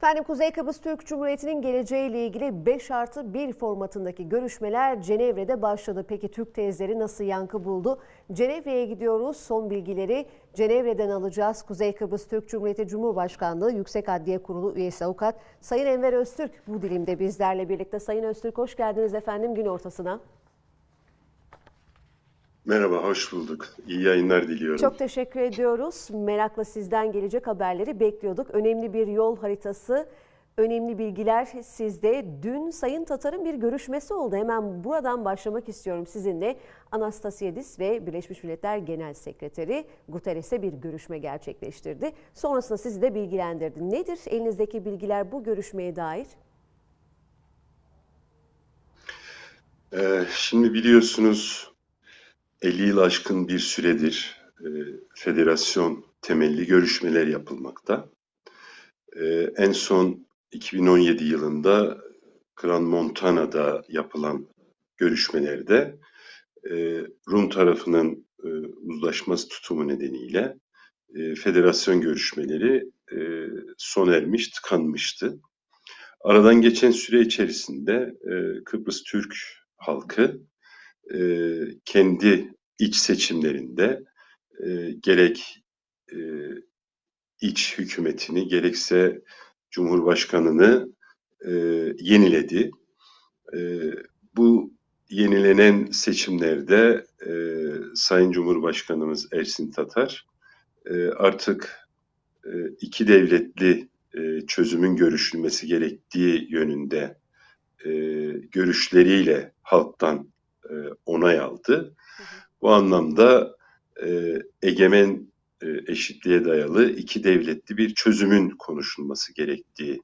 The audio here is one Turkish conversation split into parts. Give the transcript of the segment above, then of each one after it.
Efendim Kuzey Kıbrıs Türk Cumhuriyeti'nin geleceğiyle ilgili 5 artı 1 formatındaki görüşmeler Cenevre'de başladı. Peki Türk tezleri nasıl yankı buldu? Cenevre'ye gidiyoruz. Son bilgileri Cenevre'den alacağız. Kuzey Kıbrıs Türk Cumhuriyeti Cumhurbaşkanlığı Yüksek Adliye Kurulu üyesi avukat Sayın Enver Öztürk bu dilimde bizlerle birlikte. Sayın Öztürk hoş geldiniz efendim gün ortasına. Merhaba, hoş bulduk. İyi yayınlar diliyorum. Çok teşekkür ediyoruz. Merakla sizden gelecek haberleri bekliyorduk. Önemli bir yol haritası, önemli bilgiler sizde. Dün Sayın Tatar'ın bir görüşmesi oldu. Hemen buradan başlamak istiyorum sizinle. Anastasiadis ve Birleşmiş Milletler Genel Sekreteri Guterres'e bir görüşme gerçekleştirdi. Sonrasında sizi de bilgilendirdi. Nedir elinizdeki bilgiler bu görüşmeye dair? Ee, şimdi biliyorsunuz 50 yıl aşkın bir süredir e, federasyon temelli görüşmeler yapılmakta. E, en son 2017 yılında Grand Montana'da yapılan görüşmelerde e, Rum tarafının e, uzlaşmaz tutumu nedeniyle e, federasyon görüşmeleri e, sona ermiş, tıkanmıştı. Aradan geçen süre içerisinde e, Kıbrıs Türk halkı e, kendi iç seçimlerinde e, gerek e, iç hükümetini gerekse Cumhurbaşkanını e, yeniledi. E, bu yenilenen seçimlerde e, Sayın Cumhurbaşkanımız Ersin Tatar e, artık e, iki devletli e, çözümün görüşülmesi gerektiği yönünde e, görüşleriyle halktan e, onay aldı. Bu anlamda e, egemen e, eşitliğe dayalı iki devletli bir çözümün konuşulması gerektiği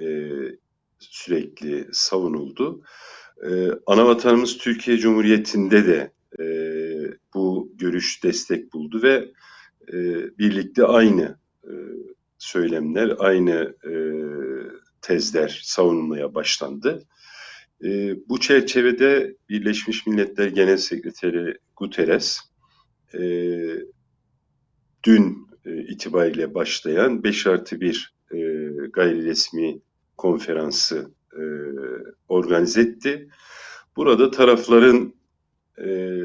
e, sürekli savunuldu. E, Anavatanımız Türkiye Cumhuriyeti'nde de e, bu görüş destek buldu ve e, birlikte aynı e, söylemler, aynı e, tezler savunulmaya başlandı. E, bu çerçevede Birleşmiş Milletler Genel Sekreteri Guterres e, dün e, itibariyle başlayan 5 artı 1 e, gayri resmi konferansı e, organize etti. Burada tarafların e,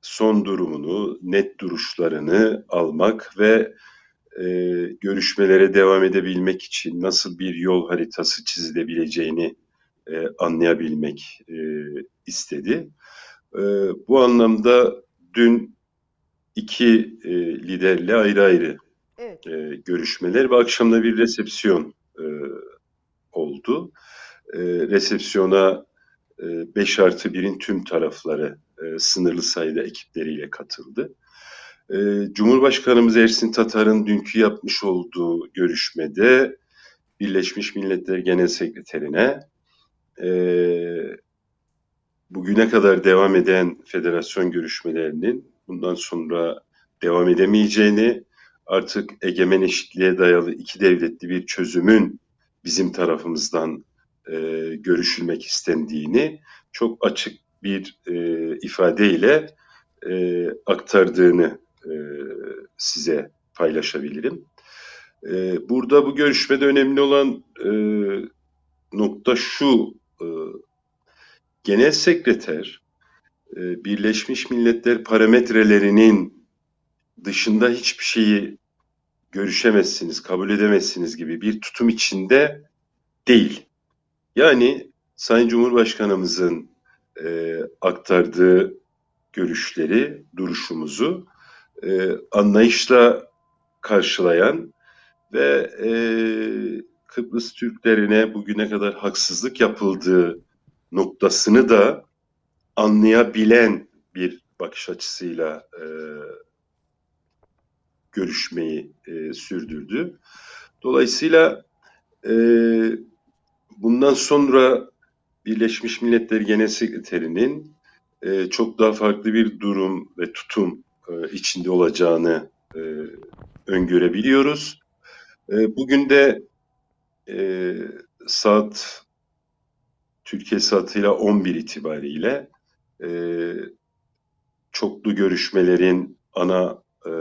son durumunu, net duruşlarını almak ve e, görüşmelere devam edebilmek için nasıl bir yol haritası çizilebileceğini e, anlayabilmek e, istedi. E, bu anlamda dün iki e, liderle ayrı ayrı Evet. e, görüşmeler ve akşamda bir resepsiyon e, oldu. E, resepsiyona 5 artı 1'in tüm tarafları e, sınırlı sayıda ekipleriyle katıldı. E, Cumhurbaşkanımız Ersin Tatar'ın dünkü yapmış olduğu görüşmede Birleşmiş Milletler Genel Sekreterine e, bugüne kadar devam eden federasyon görüşmelerinin bundan sonra devam edemeyeceğini, artık egemen eşitliğe dayalı iki devletli bir çözümün bizim tarafımızdan e, görüşülmek istendiğini çok açık bir e, ifadeyle e, aktardığını e, size paylaşabilirim. E, burada bu görüşmede önemli olan e, nokta şu, e, Genel Sekreter e, Birleşmiş Milletler parametrelerinin dışında hiçbir şeyi görüşemezsiniz, kabul edemezsiniz gibi bir tutum içinde değil. Yani Sayın Cumhurbaşkanımızın e, aktardığı görüşleri, duruşumuzu e, anlayışla karşılayan ve e, Kıbrıs Türklerine bugüne kadar haksızlık yapıldığı noktasını da anlayabilen bir bakış açısıyla e, görüşmeyi e, sürdürdü. Dolayısıyla e, bundan sonra Birleşmiş Milletler Genel Sekreterinin e, çok daha farklı bir durum ve tutum e, içinde olacağını e, öngörebiliyoruz. E, bugün de e, saat Türkiye saatıyla 11 itibariyle e, çoklu görüşmelerin ana e,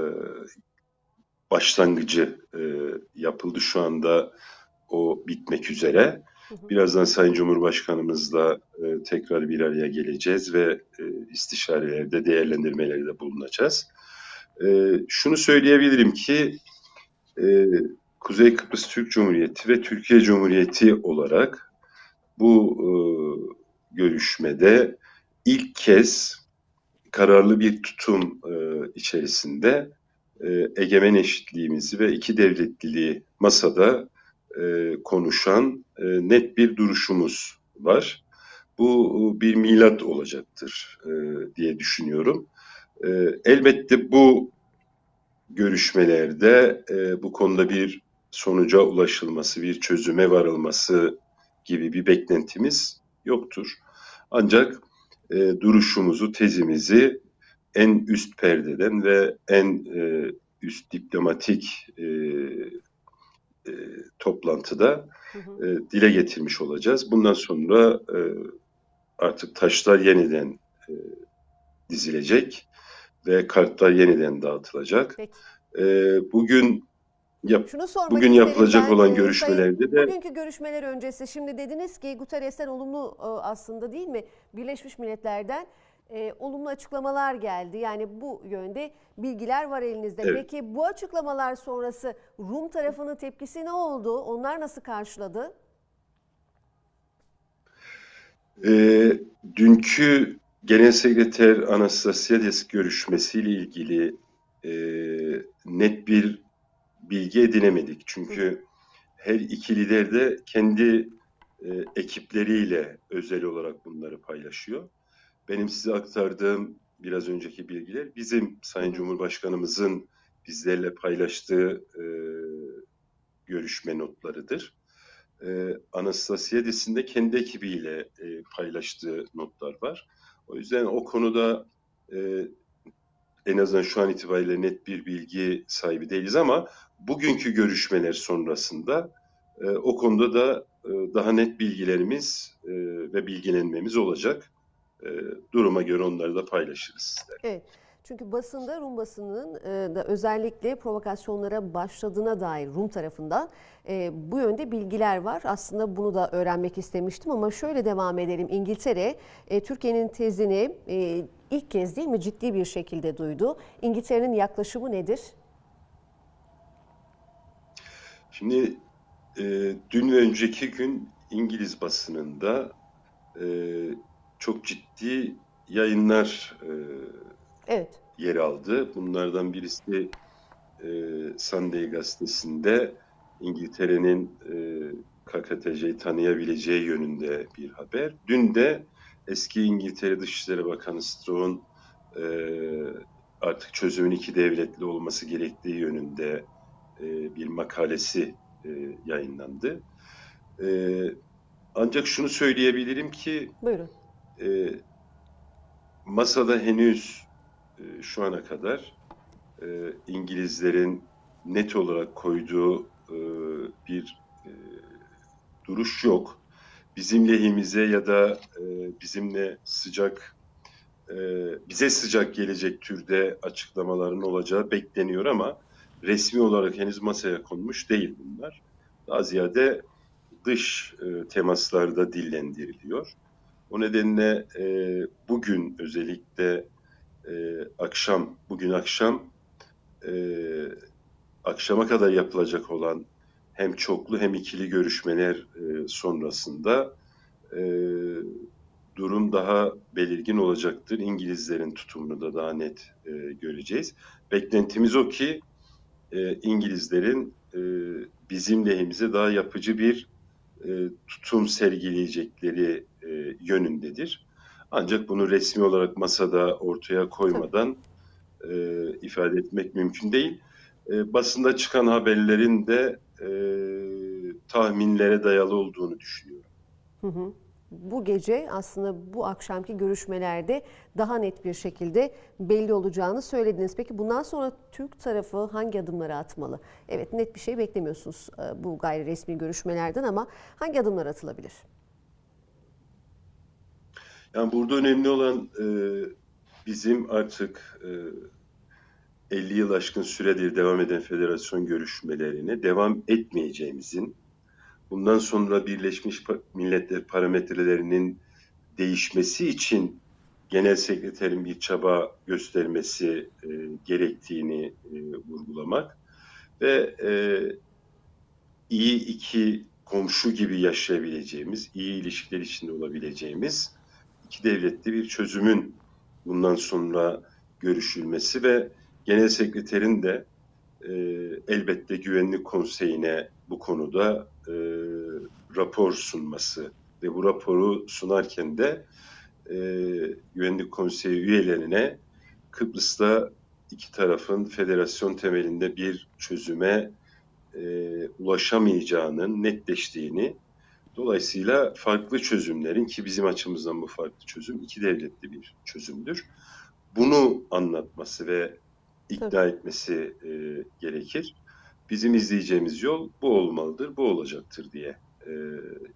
başlangıcı e, yapıldı. Şu anda o bitmek üzere. Birazdan Sayın Cumhurbaşkanımızla e, tekrar bir araya geleceğiz ve e, istişarelerde, değerlendirmelerde bulunacağız. E, şunu söyleyebilirim ki e, Kuzey Kıbrıs Türk Cumhuriyeti ve Türkiye Cumhuriyeti olarak bu e, görüşmede ilk kez kararlı bir tutum e, içerisinde e, egemen eşitliğimizi ve iki devletliliği masada e, konuşan e, net bir duruşumuz var. Bu e, bir milat olacaktır e, diye düşünüyorum. E, elbette bu görüşmelerde e, bu konuda bir sonuca ulaşılması, bir çözüme varılması gibi bir beklentimiz yoktur. Ancak e, duruşumuzu, tezimizi en üst perdeden ve en e, üst diplomatik e, e, toplantıda Hı hı. e, dile getirmiş olacağız. Bundan sonra e, artık taşlar yeniden e, dizilecek ve kartlar yeniden dağıtılacak. Peki. E, bugün yap, Şunu sormak bugün isterim yapılacak ben, olan e, görüşmelerde de Bugünkü görüşmeler öncesi şimdi dediniz ki Guterres'ten olumlu e, aslında değil mi? Birleşmiş Milletler'den e, olumlu açıklamalar geldi. Yani bu yönde bilgiler var elinizde. Evet. Peki bu açıklamalar sonrası Rum tarafının tepkisi ne oldu? Onlar nasıl karşıladı? Ee, dünkü Genel Sekreter Anastasiades görüşmesiyle ilgili e, net bir bilgi edinemedik. Çünkü her iki lider de kendi e, ekipleriyle özel olarak bunları paylaşıyor. Benim size aktardığım biraz önceki bilgiler bizim Sayın. Cumhurbaşkanımızın bizlerle paylaştığı e, görüşme notlarıdır e, Anastasiades'in de kendi ekibiyle e, paylaştığı notlar var. O yüzden o konuda e, en azından şu an itibariyle net bir bilgi sahibi değiliz ama bugünkü görüşmeler sonrasında e, o konuda da e, daha net bilgilerimiz e, ve bilgilenmemiz olacak. E, duruma göre onları da paylaşırız sizlerle. Evet. Çünkü basında Rum basının e, da özellikle provokasyonlara başladığına dair Rum tarafından e, bu yönde bilgiler var. Aslında bunu da öğrenmek istemiştim ama şöyle devam edelim. İngiltere e, Türkiye'nin tezini e, ilk kez değil mi ciddi bir şekilde duydu. İngiltere'nin yaklaşımı nedir? Şimdi e, dün ve önceki gün İngiliz basınında e, çok ciddi yayınlar e, Evet. yer aldı. Bunlardan birisi e, Sunday gazetesinde İngiltere'nin e, KKTC'yi tanıyabileceği yönünde bir haber. Dün de eski İngiltere Dışişleri Bakanı Straugh'un e, artık çözümün iki devletli olması gerektiği yönünde e, bir makalesi e, yayınlandı. E, ancak şunu söyleyebilirim ki Buyurun. e, masada henüz e, şu ana kadar e, İngilizlerin net olarak koyduğu e, bir e, duruş yok. Bizim lehimize ya da e, bizimle sıcak e, bize sıcak gelecek türde açıklamaların olacağı bekleniyor ama resmi olarak henüz masaya konmuş değil bunlar. Daha ziyade dış e, temaslarda dillendiriliyor. O nedenle e, bugün özellikle e, akşam, bugün akşam e, akşama kadar yapılacak olan hem çoklu hem ikili görüşmeler e, sonrasında e, durum daha belirgin olacaktır. İngilizlerin tutumunu da daha net e, göreceğiz. Beklentimiz o ki e, İngilizlerin e, bizim lehimize daha yapıcı bir e, tutum sergileyecekleri e, yönündedir. Ancak bunu resmi olarak masada ortaya koymadan e, ifade etmek mümkün değil. E, basında çıkan haberlerin de e, tahminlere dayalı olduğunu düşünüyorum. Hı hı. Bu gece aslında bu akşamki görüşmelerde daha net bir şekilde belli olacağını söylediniz. Peki bundan sonra Türk tarafı hangi adımları atmalı? Evet net bir şey beklemiyorsunuz e, bu gayri resmi görüşmelerden ama hangi adımlar atılabilir? Yani burada önemli olan e, bizim artık e, 50 yıl aşkın süredir devam eden federasyon görüşmelerine devam etmeyeceğimizin, bundan sonra Birleşmiş Milletler parametrelerinin değişmesi için genel sekreterin bir çaba göstermesi e, gerektiğini e, vurgulamak ve e, iyi iki komşu gibi yaşayabileceğimiz, iyi ilişkiler içinde olabileceğimiz iki devletli bir çözümün bundan sonra görüşülmesi ve genel sekreterin de e, elbette güvenlik konseyine bu konuda e, rapor sunması ve bu raporu sunarken de e, güvenlik konseyi üyelerine Kıbrıs'ta iki tarafın federasyon temelinde bir çözüme e, ulaşamayacağının netleştiğini dolayısıyla farklı çözümlerin ki bizim açımızdan bu farklı çözüm iki devletli bir çözümdür. Bunu anlatması ve ikna Tabii. etmesi e, gerekir. Bizim izleyeceğimiz yol bu olmalıdır, bu olacaktır diye e,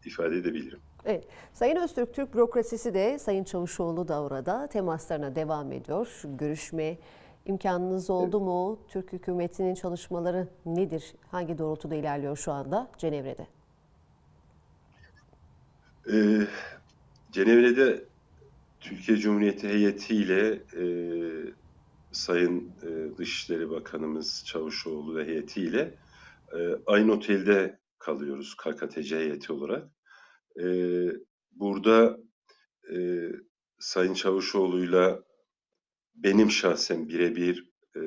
ifade edebilirim. Evet. Sayın Öztürk, Türk bürokrasisi de Sayın Çavuşoğlu da orada temaslarına devam ediyor. Görüşme imkanınız oldu mu? Türk hükümetinin çalışmaları nedir? Hangi doğrultuda ilerliyor şu anda Cenevre'de? Ee, Cenevre'de Türkiye Cumhuriyeti heyetiyle e, Sayın e, Dışişleri Bakanımız Çavuşoğlu ve heyetiyle e, aynı otelde kalıyoruz KKTC heyeti olarak. E, burada e, Sayın Çavuşoğlu'yla benim şahsen birebir e,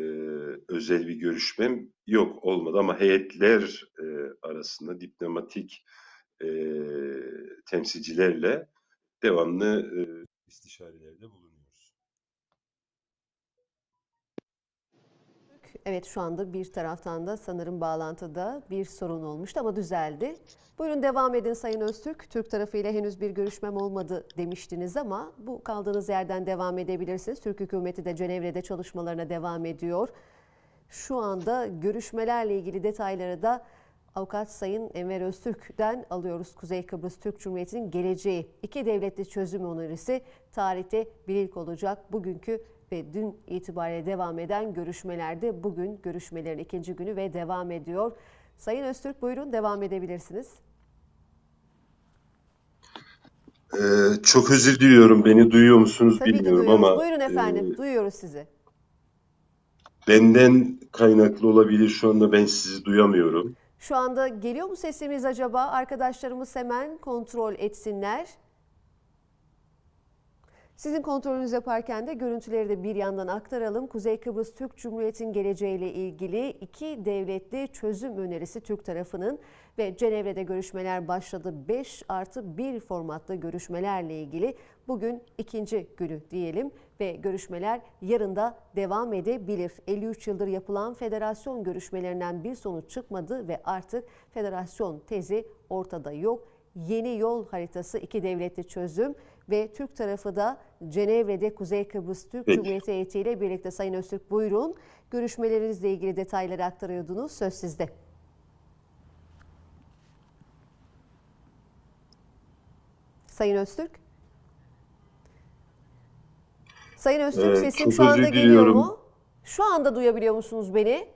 özel bir görüşmem yok olmadı ama heyetler e, arasında diplomatik e, temsilcilerle devamlı e, istişarelerde bulunuyoruz. Evet şu anda bir taraftan da sanırım bağlantıda bir sorun olmuştu ama düzeldi. Buyurun devam edin Sayın Öztürk. Türk tarafıyla henüz bir görüşmem olmadı demiştiniz ama bu kaldığınız yerden devam edebilirsiniz. Türk hükümeti de Cenevre'de çalışmalarına devam ediyor. Şu anda görüşmelerle ilgili detayları da Avukat Sayın Enver Öztürk'ten alıyoruz. Kuzey Kıbrıs Türk Cumhuriyeti'nin geleceği iki devletli çözüm önerisi tarihte bir ilk olacak. Bugünkü ve dün itibariyle devam eden görüşmelerde bugün görüşmelerin ikinci günü ve devam ediyor. Sayın Öztürk buyurun devam edebilirsiniz. Ee, çok özür diliyorum. Beni duyuyor musunuz Tabii bilmiyorum ama buyurun efendim e, duyuyoruz sizi. benden kaynaklı olabilir. Şu anda ben sizi duyamıyorum. Şu anda geliyor mu sesimiz acaba? Arkadaşlarımız hemen kontrol etsinler. Sizin kontrolünüz yaparken de görüntüleri de bir yandan aktaralım. Kuzey Kıbrıs Türk Cumhuriyeti'nin geleceğiyle ilgili iki devletli çözüm önerisi Türk tarafının ve Cenevre'de görüşmeler başladı. 5 artı 1 formatlı görüşmelerle ilgili bugün ikinci günü diyelim ve görüşmeler yarın da devam edebilir. 53 yıldır yapılan federasyon görüşmelerinden bir sonuç çıkmadı ve artık federasyon tezi ortada yok. Yeni yol haritası iki devletli çözüm ve Türk tarafı da Cenevre'de Kuzey Kıbrıs Türk Peki. Cumhuriyeti heyetiyle birlikte Sayın Öztürk buyurun. Görüşmelerinizle ilgili detayları aktarıyordunuz. Söz sizde. Sayın Öztürk. Sayın Öztürk Ee, sesim şu anda geliyor mu? Şu anda duyabiliyor musunuz beni?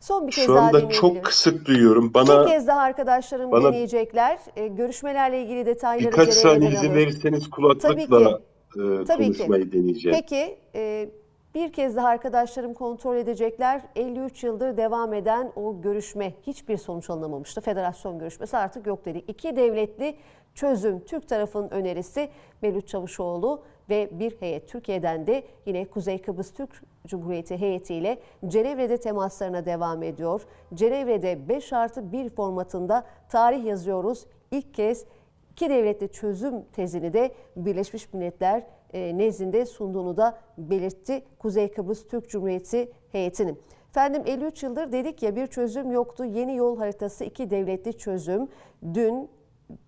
Son bir kez Şu anda çok kısık duyuyorum. Bir Bana kez daha arkadaşlarım bana- deneyecekler. Ee, görüşmelerle ilgili detayları birkaç saniye izin verirseniz Tabii ki. kulaklıkla e, Tabii ki. konuşmayı deneyeceğim. Peki e, bir kez daha arkadaşlarım kontrol edecekler. 53 yıldır devam eden o görüşme hiçbir sonuç alınamamıştı. Federasyon görüşmesi artık yok dedi. İki devletli çözüm Türk tarafının önerisi Mevlüt Çavuşoğlu ve bir heyet Türkiye'den de yine Kuzey Kıbrıs Türk Cumhuriyeti heyetiyle Cenevre'de temaslarına devam ediyor. Cenevre'de 5 artı 1 formatında tarih yazıyoruz. İlk kez İki devletli çözüm tezini de Birleşmiş Milletler e, nezdinde sunduğunu da belirtti Kuzey Kıbrıs Türk Cumhuriyeti heyetinin. Efendim 53 yıldır dedik ya bir çözüm yoktu. Yeni yol haritası iki devletli çözüm. Dün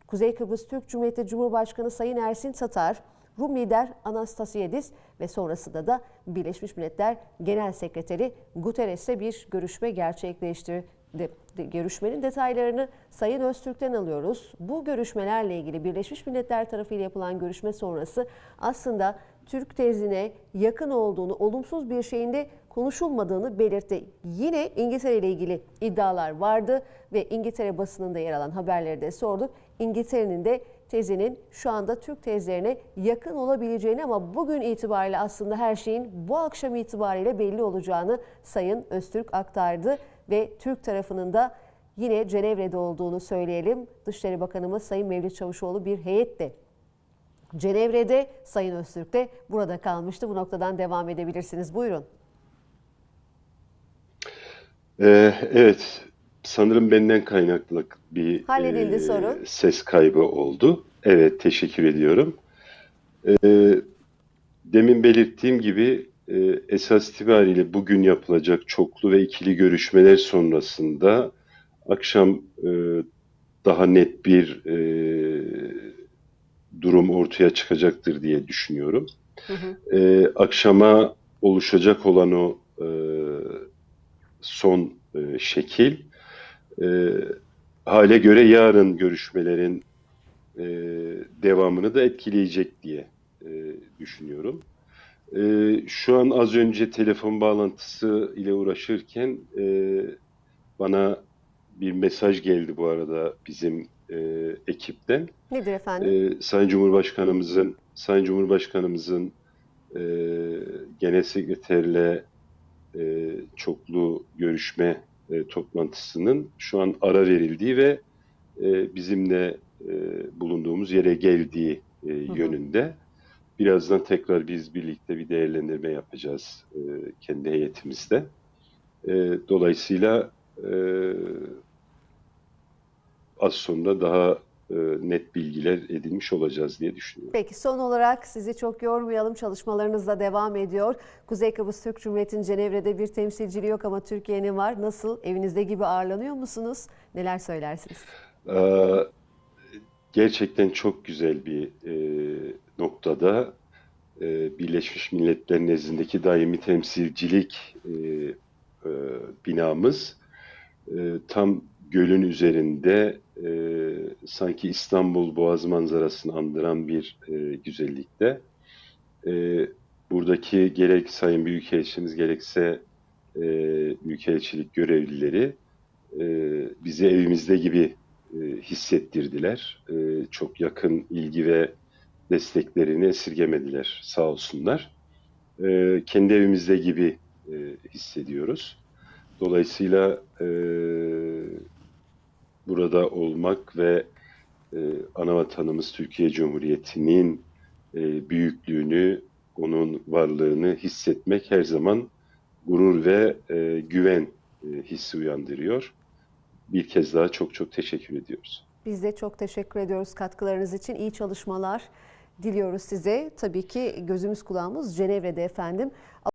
Kuzey Kıbrıs Türk Cumhuriyeti Cumhurbaşkanı Sayın Ersin Tatar, Rum lider Anastasiadis ve sonrasında da Birleşmiş Milletler Genel Sekreteri Guterres'le bir görüşme gerçekleştirdi. Görüşmenin detaylarını Sayın Öztürk'ten alıyoruz. Bu görüşmelerle ilgili Birleşmiş Milletler tarafıyla yapılan görüşme sonrası aslında Türk tezine yakın olduğunu, olumsuz bir şeyin de konuşulmadığını belirtti. Yine İngiltere ile ilgili iddialar vardı ve İngiltere basınında yer alan haberleri de sorduk. İngiltere'nin de tezinin şu anda Türk tezlerine yakın olabileceğini ama bugün itibariyle aslında her şeyin bu akşam itibariyle belli olacağını Sayın Öztürk aktardı ve Türk tarafının da yine Cenevre'de olduğunu söyleyelim. Dışişleri Bakanımız Sayın Mevlüt Çavuşoğlu bir heyetle Cenevre'de, Sayın Öztürk de burada kalmıştı. Bu noktadan devam edebilirsiniz. Buyurun. Ee, evet, sanırım benden kaynaklı bir Halledildi e, sorun. ses kaybı oldu. Evet, teşekkür ediyorum. Ee, demin belirttiğim gibi e, esas itibariyle bugün yapılacak çoklu ve ikili görüşmeler sonrasında akşam e, daha net bir e, durum ortaya çıkacaktır diye düşünüyorum. Hı hı. Ee, akşama oluşacak olan o e, son e, şekil e, hale göre yarın görüşmelerin e, devamını da etkileyecek diye e, düşünüyorum. E, şu an az önce telefon bağlantısı ile uğraşırken e, bana bir mesaj geldi bu arada bizim e, ekipten. Nedir efendim? Ee, Sayın Cumhurbaşkanımızın Sayın Cumhurbaşkanımızın e, genel sekreterle e, çoklu görüşme e, toplantısının şu an ara verildiği ve e, bizimle e, bulunduğumuz yere geldiği e, hı. yönünde. Birazdan tekrar biz birlikte bir değerlendirme yapacağız e, kendi heyetimizde. E, dolayısıyla e, az sonra daha net bilgiler edinmiş olacağız diye düşünüyorum. Peki son olarak sizi çok yormayalım. Çalışmalarınız da devam ediyor. Kuzey Kıbrıs Türk Cumhuriyeti'nin Cenevre'de bir temsilciliği yok ama Türkiye'nin var. Nasıl? Evinizde gibi ağırlanıyor musunuz? Neler söylersiniz? Ee, gerçekten çok güzel bir e, noktada e, Birleşmiş Milletler nezdindeki daimi temsilcilik e, e, binamız e, tam gölün üzerinde e, sanki İstanbul Boğaz manzarasını andıran bir e, güzellikte. E, buradaki gerek Sayın Büyükelçimiz gerekse e, Büyükelçilik görevlileri e, bizi evimizde gibi e, hissettirdiler. E, çok yakın ilgi ve desteklerini esirgemediler sağ olsunlar. E, kendi evimizde gibi e, hissediyoruz. Dolayısıyla e, burada olmak ve e, anavatanımız Türkiye Cumhuriyeti'nin e, büyüklüğünü, onun varlığını hissetmek her zaman gurur ve e, güven e, hissi uyandırıyor. Bir kez daha çok çok teşekkür ediyoruz. Biz de çok teşekkür ediyoruz katkılarınız için. İyi çalışmalar diliyoruz size. Tabii ki gözümüz kulağımız Cenevre'de efendim.